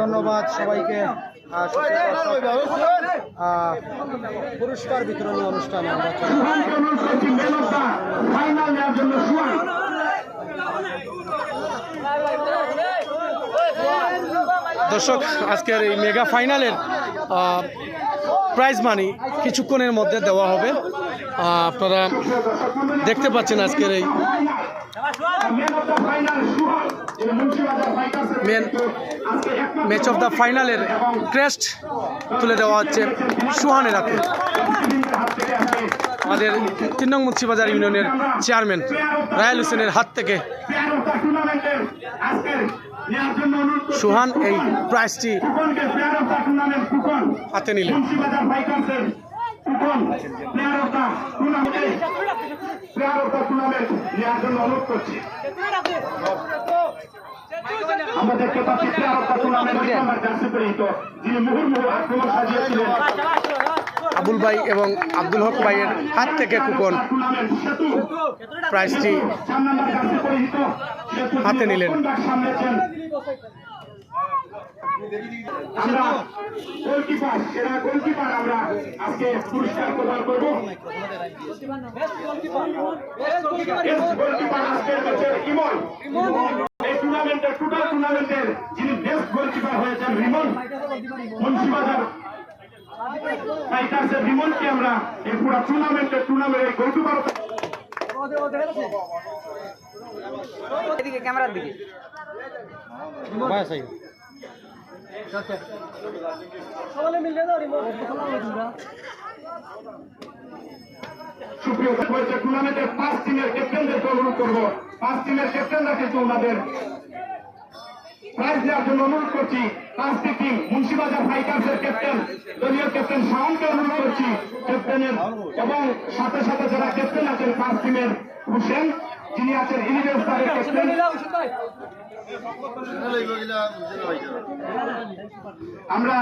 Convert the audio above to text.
ধন্যবাদ সবাইকে। পুরস্কার বিতরণী অনুষ্ঠানে দর্শক, আজকের এই মেগা ফাইনালের প্রাইজ মানি কিছুক্ষণের মধ্যে দেওয়া হবে। আপনারা দেখতে পাচ্ছেন আজকের এই মেন ম্যাচ অফ দ্য ফাইনালের ক্রেস্ট তুলে দেওয়া হচ্ছে সুহানের হাতে। আমাদের তিন নং মুন্সিবাজার ইউনিয়নের চেয়ারম্যান রায়াল হোসেনের হাত থেকে। সুহান এই প্রাইজটি হাতে নিলেন। অনুরোধ করছি। আমরা দেখতে পাচ্ছি নাম্বার জার্সি পরিহিত যিনি মুহুর্মুহু আক্রমণ সাজিয়েছিলেন। আবুল ভাই এবং আব্দুল হক ভাইয়ের হাত থেকে কুপন প্রাইজটি হাতে নিলেন। আমরা গোলকিপার সেরা গোলকিপার আমরা আজকে পুরস্কার প্রদান করব। গোলকিপার আজকের ম্যাচের ইমন। এই টুর্নামেন্টের টোটাল টুর্নামেন্টের যিনি বেস্ট গোলকিপার হয়েছেন রিমন মুন্সিবাজার টাইটার্সের রিমনকে আমরা এই পুরো টুর্নামেন্টের টুর্নামেন্টের গোলকিপার এদিকে ক্যামেরার দিকে। সুপ্রিয় হয়েছে টুর্নামেন্টের পাঁচ টিমের ক্যাপ্টেনদেরকে অনুরোধ করব। পাঁচ টিমের ক্যাপ্টেনরা কিন্তু ওনাদের প্রাইজ নেওয়ার জন্য অনুরোধ করছি। পাঁচটি টিম মুন্সিবাজার ফাইটার্সের ক্যাপ্টেন দলীয় ক্যাপ্টেন শাওনকে অনুরোধ করছি ক্যাপ্টেনের এবং সাথে সাথে যারা ক্যাপ্টেন আছেন, পাঁচ টিমের হুসেন যিনি আছেন ইলিভেন ক্যাপ্টেন আমরা